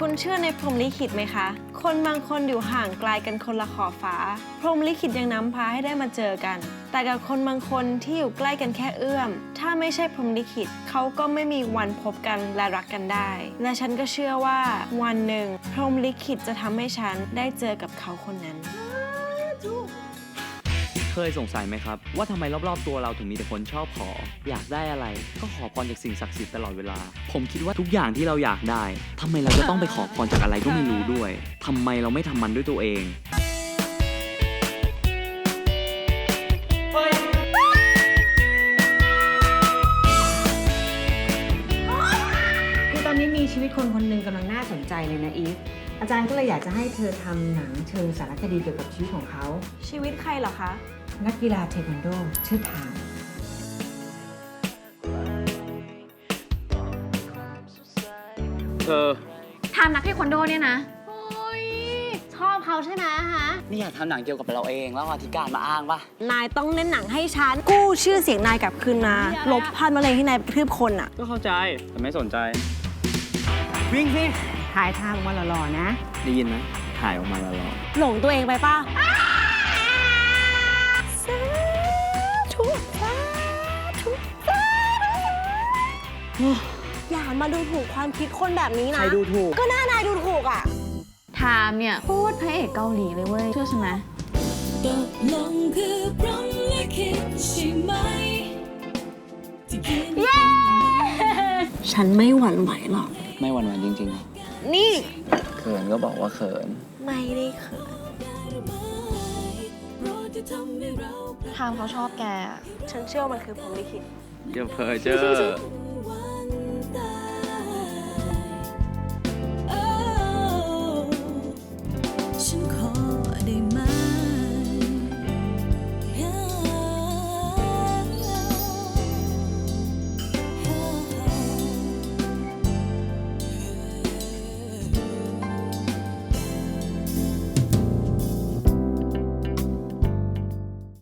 คุณเชื่อในพรหมลิขิตไหมคะ คนบางคนอยู่ห่างไกลกันคนละขอบฟ้า พรหมลิขิตยังนำพาให้ได้มาเจอกัน แต่กับคนบางคนที่อยู่ใกล้กันแค่เอื้อม ถ้าไม่ใช่พรหมลิขิตเขาก็ไม่มีวันพบกันและรักกันได้ และฉันก็เชื่อว่า วันหนึ่ง พรหมลิขิตจะทำให้ฉันได้เจอกับเขาคนนั้น เคยสงสัยไหมครับ ว่าทำไมรอบๆตัวเราถึงมีแต่คนชอบขอ อยากได้อะไร ก็ขอพรจากสิ่งศักดิ์สิทธิ์ตลอดเวลา ผมคิดว่าทุกอย่างที่เราอยากได้ทำไมเราจะต้องไปขอพรจากอะไรก็ไม่รู้ด้วยทำไมเราไม่ทำมันด้วยตัวเองคือตอนนี้มีชีวิตคนคนหนึ่งกำลังน่าสนใจเลยนะอีฟอาจารย์ก็เลยอยากจะให้เธอทำหนังเชิงสารคดีเกี่ยวกับชีวิตของเขา ชีวิตใครเหรอคะ นักกีฬาเทควันโด ชื่อทามเธอทำนักเทควันโดเนี่ยนะโอ้ยชอบเขาใช่ไหมฮะ นี่อยากทำหนังเกี่ยวกับเราเองแล้วเอาธิการมาอ้างปะนายต้องเล่นหนังให้ฉัน กู้ชื่อเสียงนายกลับคืนมา ลบพันมะเร็งที่นายกระทืบคนอะก็เข้าใจ แต่ไม่สนใจ วิ่งสิถ่ายทางมาหล่อๆนะ ได้ยินไหมถ่ายออกมาแล้วหรอหลงตัวเองไปป่ะ อย่ามาดูถูกความคิดคนแบบนี้นะ ใครดูถูก ก็หน้านายดูถูกอะทามเนี่ยโคตรพระเอกเกาหลีเลยเว้ยเชื่อฉันไหมตกลงคือพรหมลิขิตใช่ไหมที่เขียนฉันไม่หวั่นไหวหรอก ไม่หวั่นไหวจริงนี่ๆ เขินก็บอกว่าเขิน ไม่ได้เขินโปรดที่ทำให้เราทามเขาชอบแก ฉันเชื่อว่ามันคือพรหมลิขิต อย่าเพอเจอ